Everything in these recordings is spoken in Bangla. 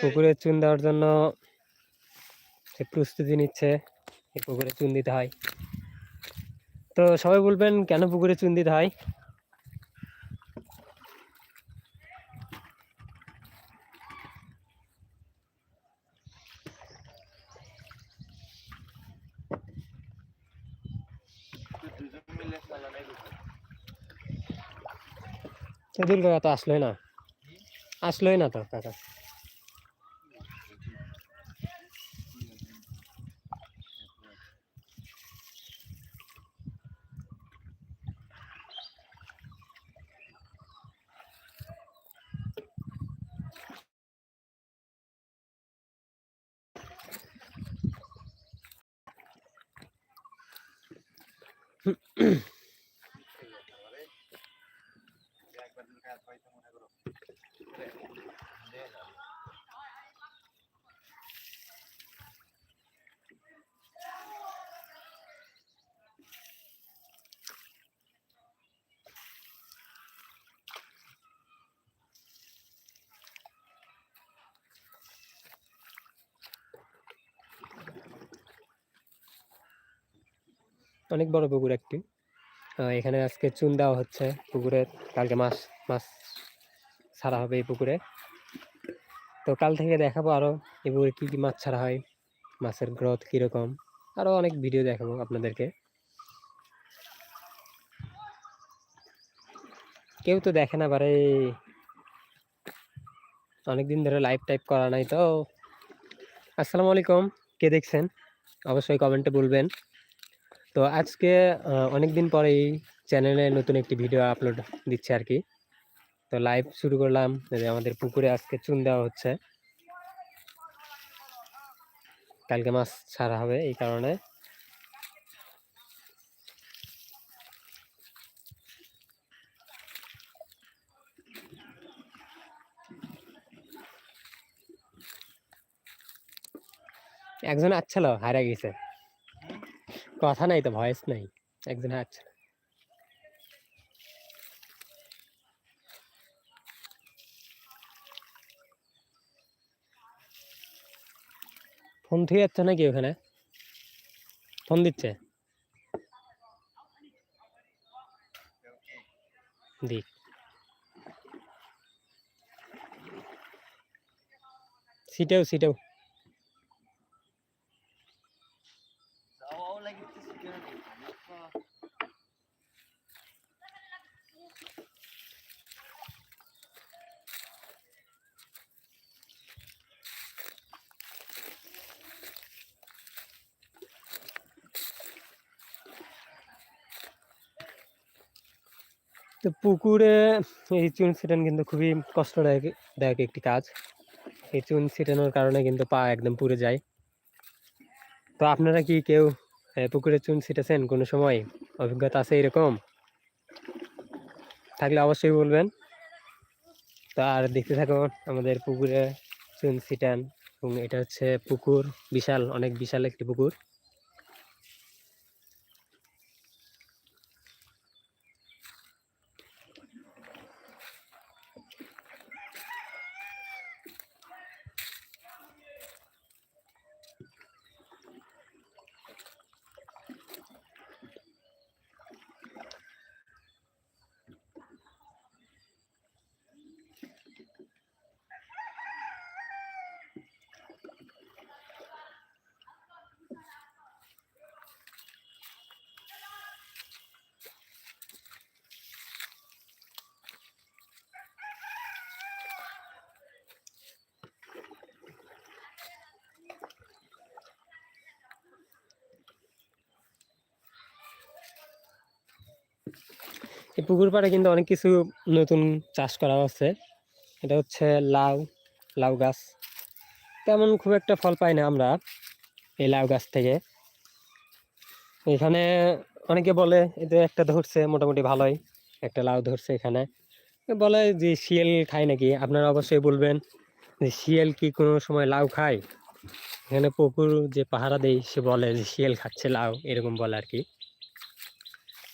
পুকুরে চুন দেওয়ার জন্য সে প্রস্তুতি নিচ্ছে এই পুকুরে চুন দিতে হয়। তো সবাই বলবেন কেন পুকুরে চুন দিতে হয়? কাকা তো আসলোই না। আসলোই না তো কাকা। 嗯 嗯 অনেক বড় পুকুর একটি। এখানে আজকে চুন দেওয়া হচ্ছে। পুকুরে কালকে মাছ মাছ ছাড়া হবে এই পুকুরে। তো কাল থেকে দেখাবো আরও এই পুকুরে কী কী মাছ ছাড়া হয়, মাছের গ্রোথ কীরকম। আরও অনেক ভিডিও দেখাবো আপনাদেরকে। কেউ তো দেখে না পারে অনেকদিন ধরে লাইভ টাইপ করা নাই তো। আসসালামু আলাইকুম। কে দেখছেন? অবশ্যই কমেন্টে বলবেন। তো আজকে অনেক দিন পরে এই চ্যানেলে নতুন একটি ভিডিও আপলোড দিচ্ছে আর কি তো লাইভ শুরু করলাম। আমাদের পুকুরে আজকে চুন দেওয়া হচ্ছে। কালকে মাছ ছাড়া হবে এই কারণে। একজন আচ্ছালো হারা গেছে। কথা নাই তো ভয়েস নাই। একজন আচ্ছা ফোন থেকে যাচ্ছে নাকি ওখানে? ফোন দিচ্ছে? দিক। সিটেও সিটেও। পুকুরে এই চুন ছিটানো কিন্তু খুবই কষ্টদায়ক, দায়ক একটি কাজ। এই চুন ছিটানোর কারণে কিন্তু পা একদম পুড়ে যায়। তো আপনারা কি কেউ পুকুরে চুন ছিটেছেন কোনো সময়? অভিজ্ঞতা আছে এরকম? থাকলে অবশ্যই বলবেন। তো আর দেখতে থাকুন আমাদের পুকুরে চুন ছিটান, এবং এটা হচ্ছে পুকুর বিশাল, অনেক বিশাল একটি পুকুর। এই পুকুর পাড়ে কিন্তু অনেক কিছু নতুন চাষ করা হচ্ছে এটা হচ্ছে লাউ লাউ গাছ। তেমন খুব একটা ফল পাই না আমরা এই লাউ গাছ থেকে। এখানে অনেকে বলে এতে একটা ধরছে, মোটামুটি ভালোই। একটা লাউ ধরছে এখানে। বলে যে, শিয়াল খায় নাকি? আপনারা অবশ্যই বলবেন যে, শিয়াল কি কোনো সময় লাউ খায়? এখানে পুকুর যে পাহারা দেয়, সে বলে যে, শিয়াল খাচ্ছে লাউ, এরকম বলে আর কি।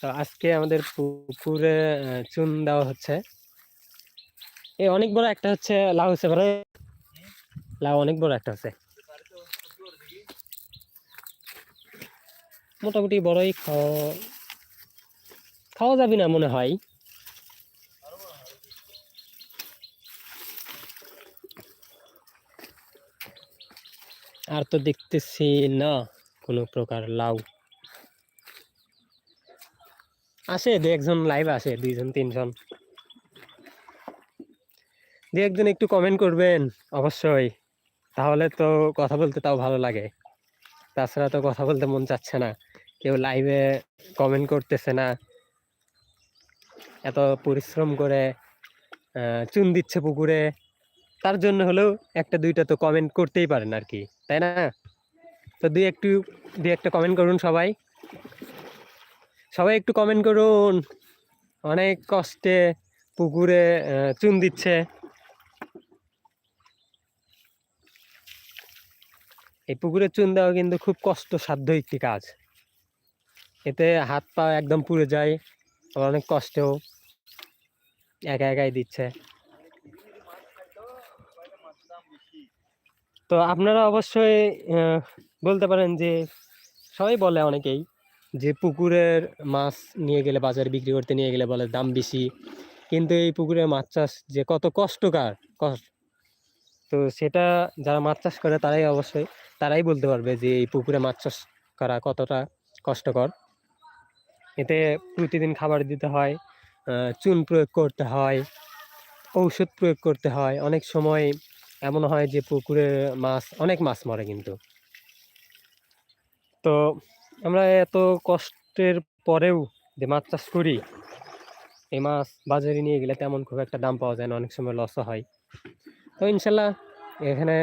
তো আজকে আমাদের পুকুরে চুন দেওয়া হচ্ছে। এ অনেক বড় একটা হচ্ছে লাউ হচ্ছে পরে লাউ অনেক বড় একটা আছে মোটামুটি বড়ই খাওয়া খাওয়া যাবে না মনে হয়। আর তো দেখতেছি না কোনো প্রকার লাউ। আসে দু একজন লাইভ আছে, দুইজন, তিনজন। দু একজন একটু কমেন্ট করবেন, অবশ্যই। তাহলে তো কথা বলতে তাও ভালো লাগে। তাছাড়া তো কথা বলতে মন চাচ্ছে না। কেউ লাইভে কমেন্ট করতেছে না। এত পরিশ্রম করে চুন দিচ্ছে পুকুরে। তার জন্য হলেও একটা, দুইটা তো কমেন্ট করতেই পারেন আর কি, তাই না? তো দুই একটু দুই একটা কমেন্ট করুন সবাই। সবাই একটু কমেন্ট করুন। অনেক কষ্টে পুকুরে চুন দিচ্ছে। এই পুকুরে চুন দেওয়া কিন্তু খুব কষ্টসাধ্য একটি কাজ। এতে হাত পা একদম পুড়ে যায়, আবার অনেক কষ্টেও একা একাই দিচ্ছে। তো আপনারা অবশ্যই বলতে পারেন যে সবাই বলে অনেকেই যে পুকুরের মাছ নিয়ে গেলে, বাজারে বিক্রি করতে নিয়ে গেলে বলে দাম বেশি। কিন্তু এই পুকুরের মাছ চাষ যে কত কষ্টকর, কষ্ট। তো সেটা যারা মাছ চাষ করে, তারাই অবশ্যই, তারাই বলতে পারবে যে এই পুকুরে মাছ চাষ করা কতটা কষ্টকর। এতে প্রতিদিন খাবার দিতে হয় চুন প্রয়োগ করতে হয়, ঔষধ প্রয়োগ করতে হয়। অনেক সময় এমন হয় যে পুকুরে মাছ, অনেক মাছ মরে কিন্তু। তো আমরা এত কষ্টের পরেও যে মাছ চাষ করি, এই মাছ বাজারে নিয়ে গেলে তেমন খুব একটা দাম পাওয়া যায় না, অনেক সময় লসও হয়। তো ইনশাল্লাহ এখানে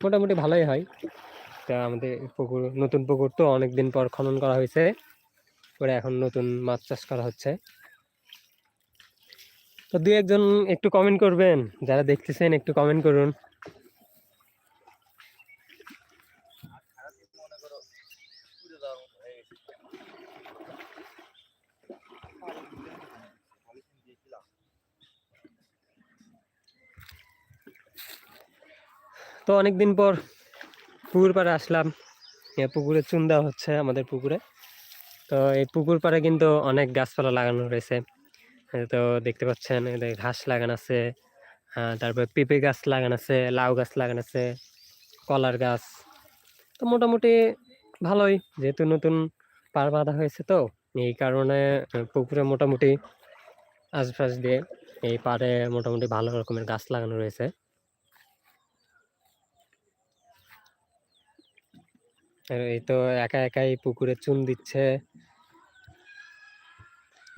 মোটামুটি ভালোই হয়। তা আমাদের পুকুর, নতুন পুকুর তো অনেক দিন পর খনন করা হয়েছে করে এখন নতুন মাছ চাষ করা হচ্ছে। তো দু একজন একটু কমেন্ট করবেন, যারা দেখতেছেন একটু কমেন্ট করুন। তো অনেকদিন পর পুকুর পাড়ে আসলাম। পুকুরে চুন দেওয়া হচ্ছে আমাদের পুকুরে। তো এই পুকুর পাড়ে কিন্তু অনেক গাছপালা লাগানো রয়েছে। তো দেখতে পাচ্ছেন ঘাস লাগানো আছে তারপর পেঁপে গাছ লাগানো আছে, লাউ গাছ লাগানো আছে, কলার গাছ। তো মোটামুটি ভালোই, যেহেতু নতুন পাড় বাঁধা হয়েছে তো, এই কারণে পুকুরে মোটামুটি আশপাশ দিয়ে এই পাড়ে মোটামুটি ভালো রকমের গাছ লাগানো রয়েছে। আর এই তো একা একাই পুকুরে চুন দিচ্ছে।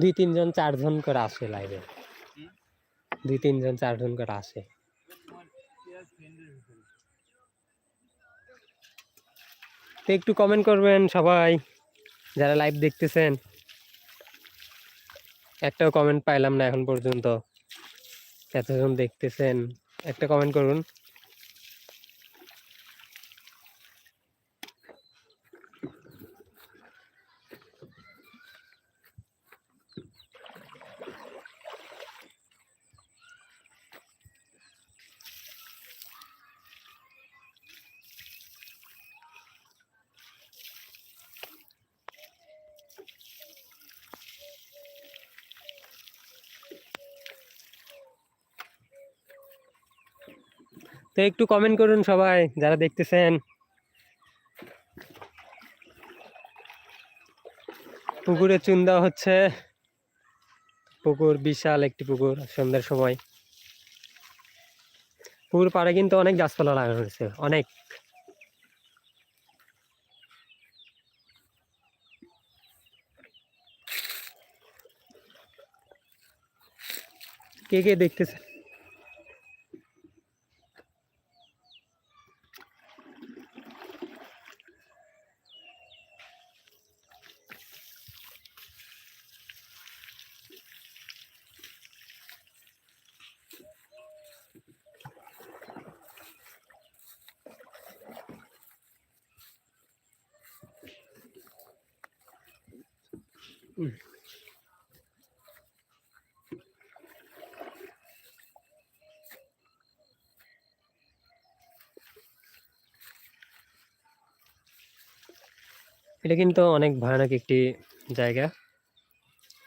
দুই তিনজন চারজন করে আসে লাইভে দুই তিনজন চারজন করে আসে। তো একটু কমেন্ট করবেন সবাই, যারা লাইভ দেখতেছেন। একটাও কমেন্ট পাইলাম না এখন পর্যন্ত। এতজন দেখতেছেন, একটা কমেন্ট করুন। তো একটু কমেন্ট করুন সবাই, যারা দেখতেছেন। পুকুরে চুন হচ্ছে। পুকুর বিশাল একটি পুকুর সন্ধ্যার সময়। পুকুর পাড়ে কিন্তু অনেক গাছপালা লাগানো হয়েছে, অনেক। কে কে দেখতেছে এটা কিন্তু অনেক ভয়ানক একটি জায়গা।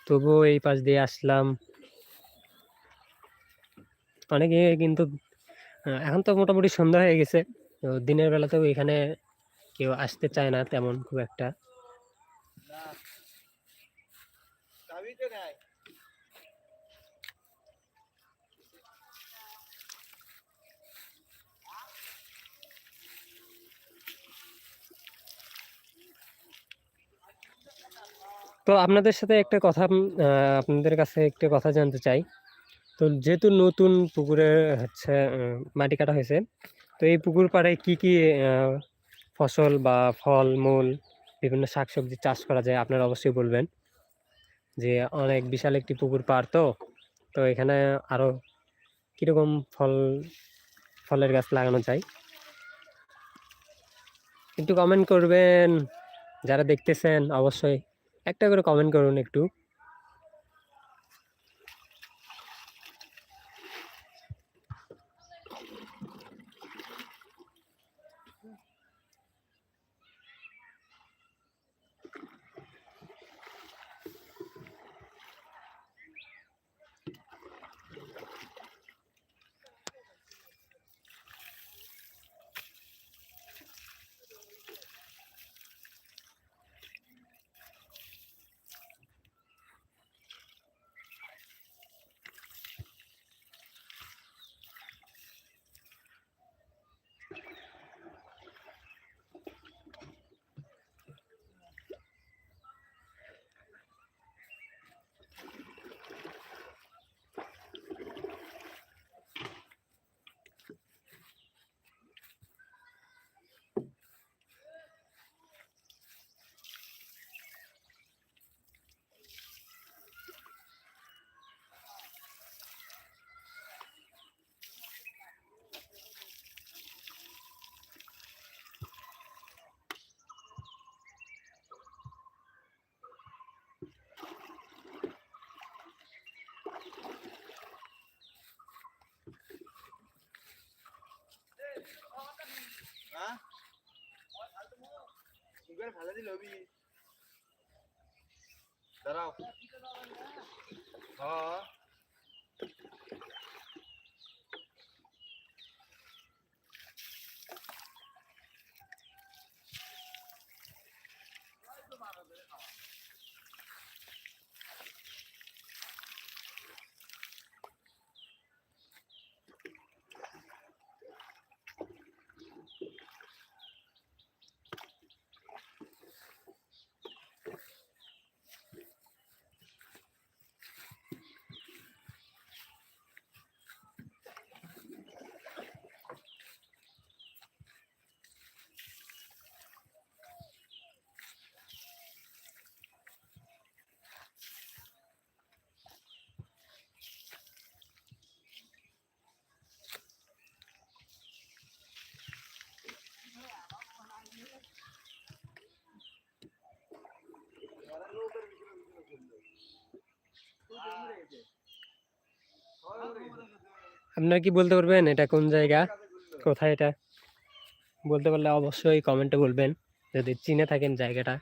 তবুও এই পাশ দিয়ে আসলাম। অনেকে কিন্তু এখন তো মোটামুটি সন্ধ্যা হয়ে গেছে, তো দিনের বেলাতেও এখানে কেউ আসতে চায় না তেমন খুব একটা। তো আপনাদের সাথে একটা কথা আপনাদের কাছে একটা কথা জানতে চাই। তো যেহেতু নতুন পুকুরে হচ্ছে মাটি কাটা হয়েছে, তো এই পুকুর পাড়ে কি কি ফসল বা ফল, মূল, বিভিন্ন শাকসবজি চাষ করা যায় আপনারা অবশ্যই বলবেন। যে অনেক বিশাল একটি পুকুর পাড় তো তো এখানে আরও কীরকম ফল, ফলের গাছ লাগানো যায়? একটু কমেন্ট করবেন, যারা দেখতেছেন অবশ্যই একটা করে কমেন্ট করুন একটু। মুখের ভালো দিল হবি দাঁড়াও। হ্যাঁ আপনারা কি বলতে পারবেন এটা কোন জায়গা? কোথায় এটা? বলতে পারলে অবশ্যই কমেন্টে বলবেন। যদি চিনে থাকেন জায়গাটা।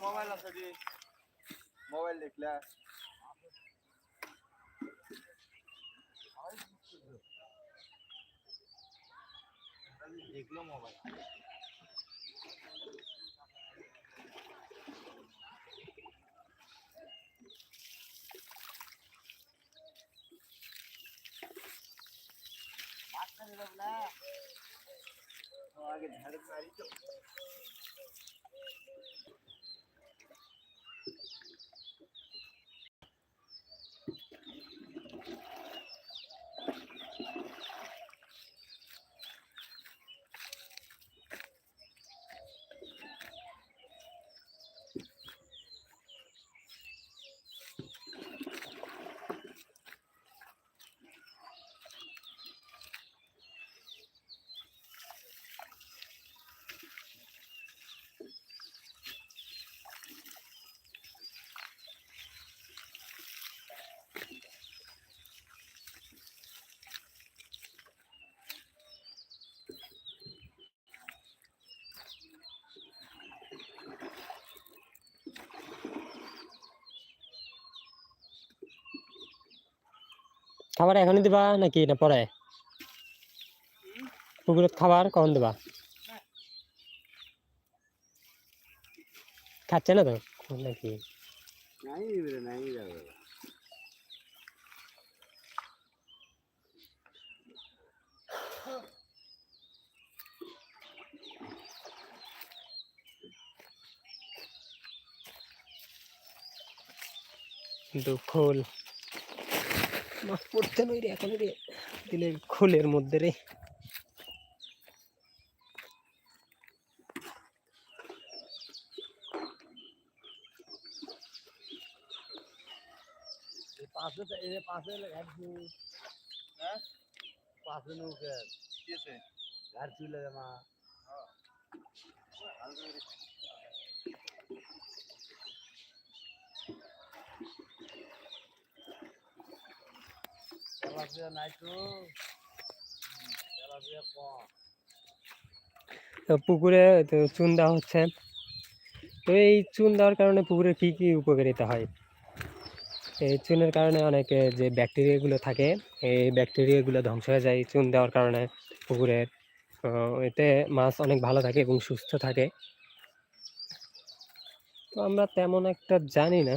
मोबाईल मोबाईल देखल्या দেখল মোবাইল আগে ঝাড় মারি তো। খাবার এখনই দিবা নাকি না পরে পুকুরের খাবার কখন দিবা খাচ্ছে না তো নাকি কিন্তু খোল। মাছ পড়তে নই রে এখন রে দিলে খোলের মধ্যে রে। পাশে পাশে ঘাটছি হ্যাঁ? পাশে নৌকে। কি আছে? ঘাটছি লাগে মা নাই তো কম তো পুকুরে চুন দেওয়া হচ্ছে। তো এই চুন দেওয়ার কারণে পুকুরে কী কী উপকারিতা হয়? এই চুনের কারণে অনেকে যে ব্যাকটেরিয়াগুলো থাকে, এই ব্যাকটেরিয়াগুলো ধ্বংস হয়ে যায় চুন দেওয়ার কারণে পুকুরের এতে মাছ অনেক ভালো থাকে এবং সুস্থ থাকে। তো আমরা তেমন একটা জানি না।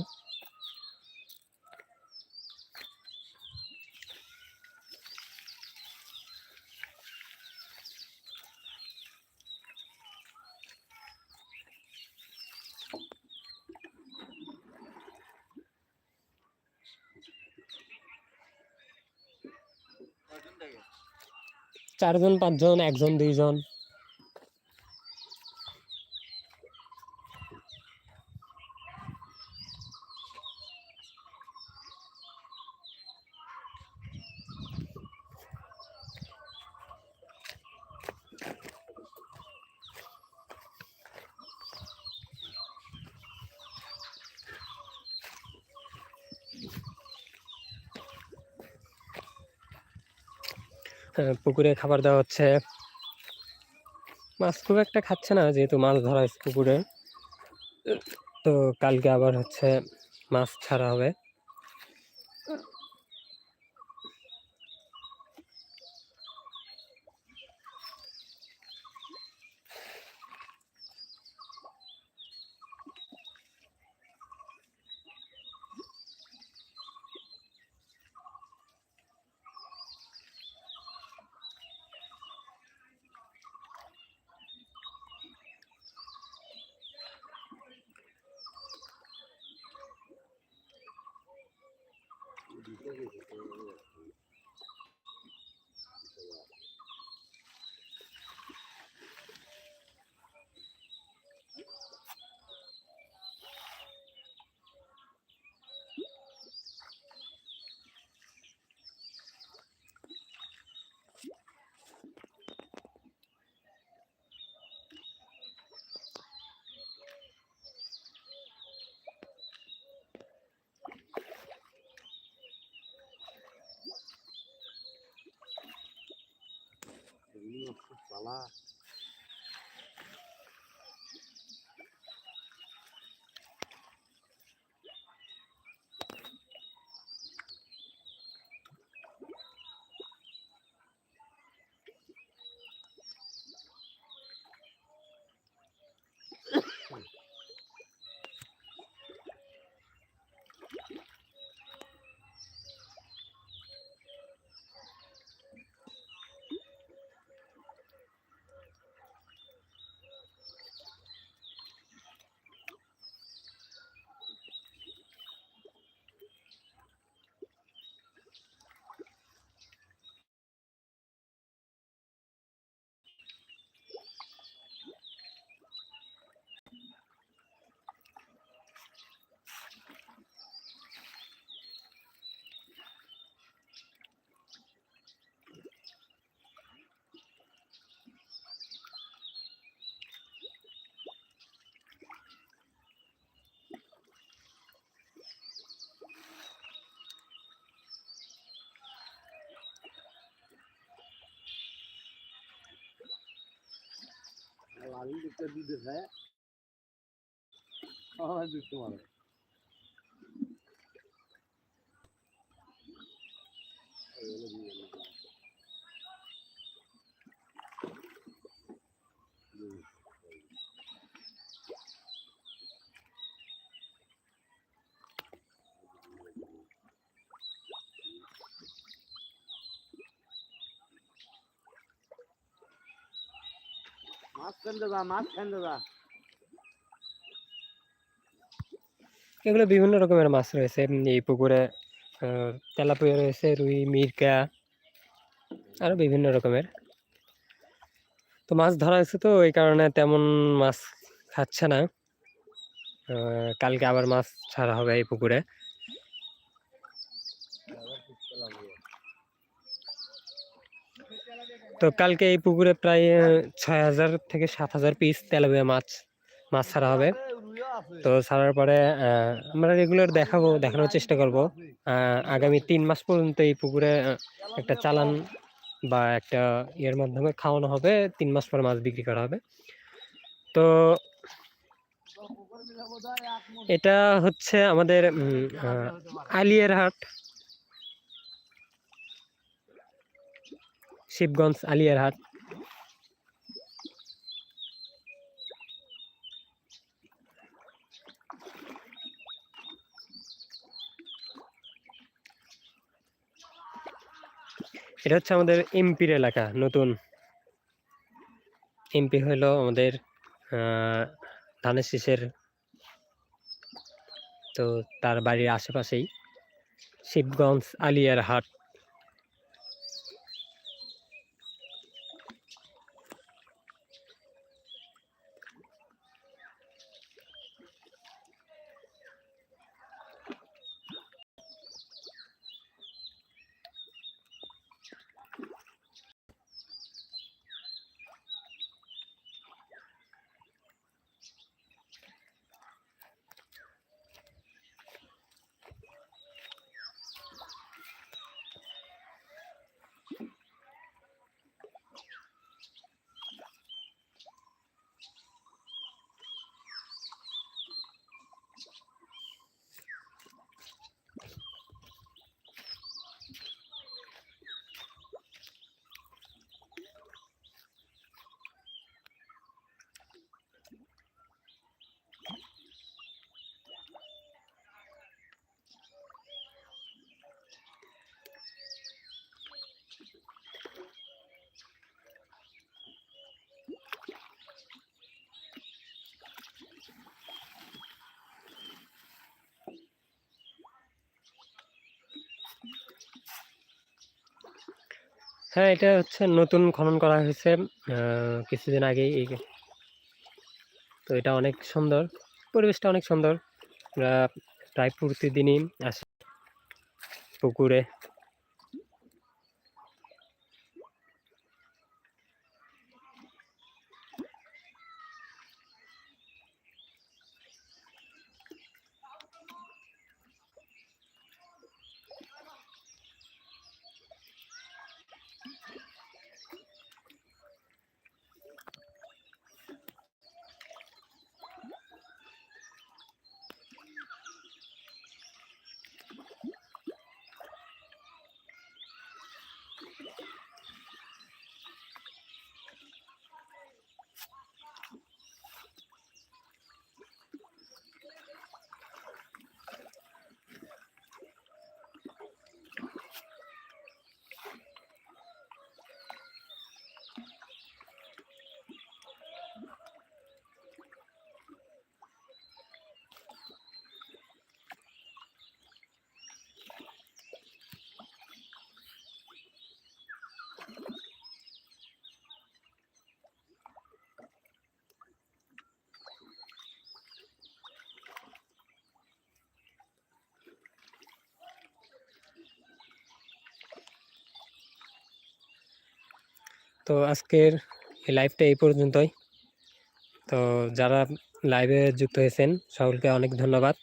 চারজন পাঁচজন একজন দুইজন। পুকুরে খাবার দেওয়া হচ্ছে। মাছ খুব একটা খাচ্ছে না, যেহেতু মাছ ধরা হয়েছে পুকুরে। তো কালকে আবার হচ্ছে মাছ ছাড়া হবে। 就就是。por falar. মালিক দিতে দিতে চায় আমার দুটো মারে এগুলো বিভিন্ন রকমের মাছ রয়েছে এই পুকুরে তেলাপিয়া রয়েছে, রুই, মিরকা, আরও বিভিন্ন রকমের। তো মাছ ধরা হয়েছে তো, এই কারণে তেমন মাছ খাচ্ছে না। কালকে আবার মাছ ছাড়া হবে এই পুকুরে। তো কালকে এই পুকুরে প্রায় ছয় হাজার থেকে সাত হাজার পিস তেলাপিয়া মাছ মাছ ছাড়া হবে। তো ছাড়ার পরে আমরা রেগুলার দেখাবো, দেখানোর চেষ্টা করব। আগামী তিন মাস পর্যন্ত এই পুকুরে একটা চালান বা একটা ইয়ের মাধ্যমে খাওয়ানো হবে। তিন মাস পর মাছ বিক্রি করা হবে। তো এটা হচ্ছে আমাদের আলিয়ার হাট শিবগঞ্জ আলিয়ার হাট। এটা হচ্ছে আমাদের এমপির এলাকা, নতুন। এমপি হলো আমাদের ধানের শীষের, তো তার বাড়ির আশেপাশেই শিবগঞ্জ আলিয়ার হাট। হ্যাঁ এটা হচ্ছে নতুন খনন করা হয়েছে কিছুদিন আগেই এই তো এটা অনেক সুন্দর, পরিবেশটা অনেক সুন্দর। আমরা প্রায় প্রতিদিনই আসি পুকুরে। তো আজকের এই লাইভটা এই পর্যন্তই। তো যারা লাইভে যুক্ত হয়েছেন, সকলকে অনেক ধন্যবাদ।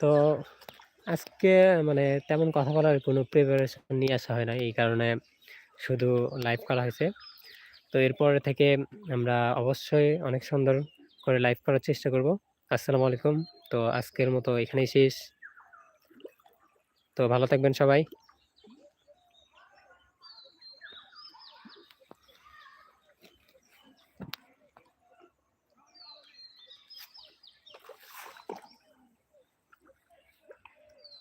তো আজকে মানে তেমন কথা বলার কোনো প্রিপারেশন নিয়ে আসা হয় না এই কারণে শুধু লাইভ করা হয়েছে। তো এরপর থেকে আমরা অবশ্যই অনেক সুন্দর করে লাইভ করার চেষ্টা করব। আসসালামু আলাইকুম। তো আজকের মতো এখানেই শেষ। তো ভালো থাকবেন সবাই।